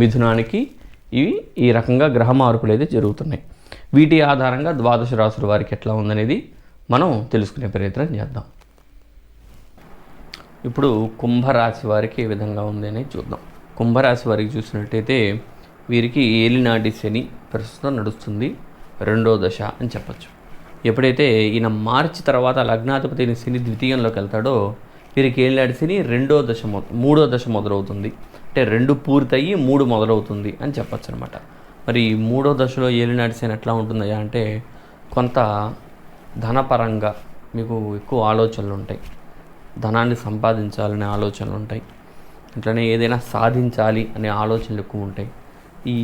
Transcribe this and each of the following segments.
మిథునానికి ఇవి ఈ రకంగా గ్రహ మార్పులు అయితే జరుగుతున్నాయి. వీటి ఆధారంగా ద్వాదశ రాశుల వారికి ఎట్లా ఉందనేది మనం తెలుసుకునే ప్రయత్నం చేద్దాం. ఇప్పుడు కుంభరాశి వారికి ఏ విధంగా ఉంది అనేది చూద్దాం. కుంభరాశి వారికి చూసినట్టయితే వీరికి ఏలినాటి శని ప్రస్తుతం నడుస్తుంది రెండో దశ అని చెప్పచ్చు. ఎప్పుడైతే ఈయన మార్చి తర్వాత లగ్నాధిపతిని శని ద్వితీయంలోకి వెళ్తాడో వీరికి ఏలినాటి రెండో దశ మూడో దశ మొదలవుతుంది. అంటే రెండు పూర్తయ్యి మూడు మొదలవుతుంది అని చెప్పచ్చు అనమాట మరి మూడో దశలో ఏలినాటి శని ఎట్లా ఉంటుందయ్యా అంటే కొంత ధనపరంగా మీకు ఎక్కువ ఆలోచనలు ఉంటాయి. ధనాన్ని సంపాదించాలనే ఆలోచనలు ఉంటాయి. అట్లనే ఏదైనా సాధించాలి అనే ఆలోచనలు ఎక్కువ ఉంటాయి. ఈ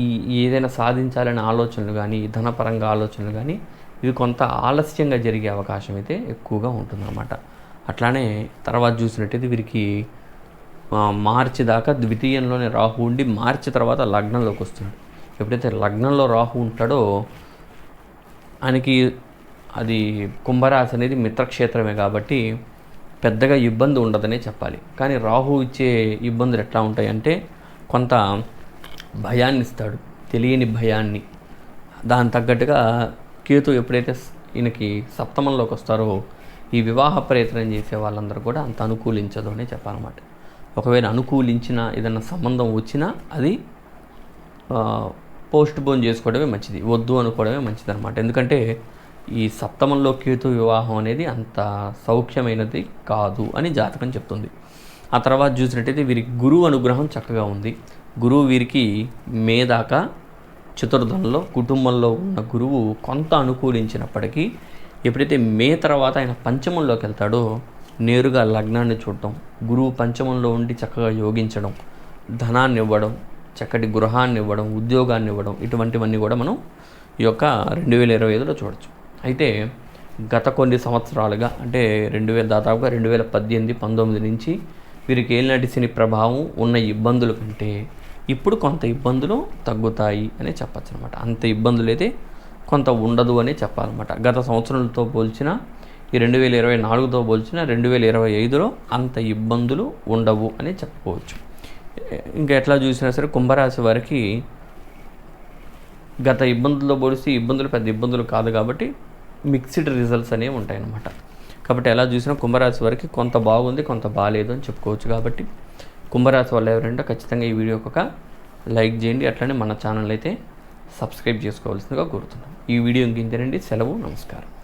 ఈ ఏదైనా సాధించాలనే ఆలోచనలు కానీ ఈ ధనపరంగా ఆలోచనలు కానీ ఇవి కొంత ఆలస్యంగా జరిగే అవకాశం అయితే ఎక్కువగా ఉంటుందన్నమాట. అట్లానే తర్వాత చూసినట్టయితే వీరికి మార్చి దాకా ద్వితీయంలోనే రాహు ఉండి మార్చి తర్వాత లగ్నంలోకి వస్తుంది ఎప్పుడైతే లగ్నంలో రాహు ఉంటాడో ఆయనకి అది కుంభరాశి అనేది మిత్రక్షేత్రమే కాబట్టి పెద్దగా ఇబ్బంది ఉండదనే చెప్పాలి. కానీ రాహు ఇచ్చే ఇబ్బందులు ఎట్లా ఉంటాయంటే కొంత భయాన్ని ఇస్తాడు తెలియని భయాన్ని. దాని తగ్గట్టుగా కేతు ఎప్పుడైతే ఈయనకి సప్తమంలోకి వస్తారో ఈ వివాహ ప్రయత్నం చేసే వాళ్ళందరూ కూడా అంత అనుకూలించదు అనే చెప్పాలన్నమాట. ఒకవేళ అనుకూలించిన ఏదైనా సంబంధం వచ్చినా అది పోస్ట్ పోన్ చేసుకోవడమే మంచిది. వద్దు అనుకోవడమే మంచిది అనమాట ఎందుకంటే ఈ సప్తమంలో కేతు వివాహం అనేది అంత సౌఖ్యమైనది కాదు అని జాతకం చెప్తుంది. ఆ తర్వాత చూసినట్టయితే వీరికి గురువు అనుగ్రహం చక్కగా ఉంది. గురువు వీరికి మే దాకా చతుర్థంలో కుటుంబంలో ఉన్న గురువు కొంత అనుకూలించినప్పటికీ ఎప్పుడైతే మే తర్వాత ఆయన పంచమంలోకి వెళ్తాడో నేరుగా లగ్నాన్ని చూడటం గురువు పంచమంలో ఉండి చక్కగా యోగించడం ధనాన్ని ఇవ్వడం చక్కటి గృహాన్ని ఇవ్వడం ఉద్యోగాన్ని ఇవ్వడం ఇటువంటివన్నీ కూడా మనం ఈ యొక్క రెండు వేల ఇరవై ఐదులో చూడొచ్చు. అయితే గత కొన్ని సంవత్సరాలుగా అంటే రెండు వేల దాదాపుగా రెండు వేల పద్దెనిమిది పంతొమ్మిది నుంచి వీరికి ఏలినాటి శని ప్రభావం ఉన్న ఇబ్బందుల కంటే ఇప్పుడు కొంత ఇబ్బందులు తగ్గుతాయి అనే చెప్పచ్చు అనమాట అంత ఇబ్బందులు అయితే కొంత ఉండదు అని చెప్పాలన్నమాట. గత సంవత్సరాలతో పోల్చిన ఈ రెండు వేల ఇరవై నాలుగుతో పోల్చిన రెండు వేల ఇరవై ఐదులో అంత ఇబ్బందులు ఉండవు అని చెప్పుకోవచ్చు. ఇంకా ఎట్లా చూసినా సరే కుంభరాశి వారికి గత ఇబ్బందులతో పోలిస్తే ఇబ్బందులు పెద్ద ఇబ్బందులు కాదు కాబట్టి మిక్స్డ్ రిజల్ట్స్ అనేవి ఉంటాయన్నమాట. కాబట్టి ఎలా చూసినా కుంభరాశి వారికి కొంత బాగుంది కొంత బాగాలేదు అని చెప్పుకోవచ్చు కాబట్టి కుంభరాశి వాళ్ళు ఎవరంటే ఖచ్చితంగా ఈ వీడియోకి ఒక లైక్ చేయండి. అట్లనే మన ఛానల్ అయితే సబ్స్క్రైబ్ చేసుకోవాల్సిందిగా కోరుతున్నాం. ఈ వీడియో ఇంకేంటండి సెలవు నమస్కారం.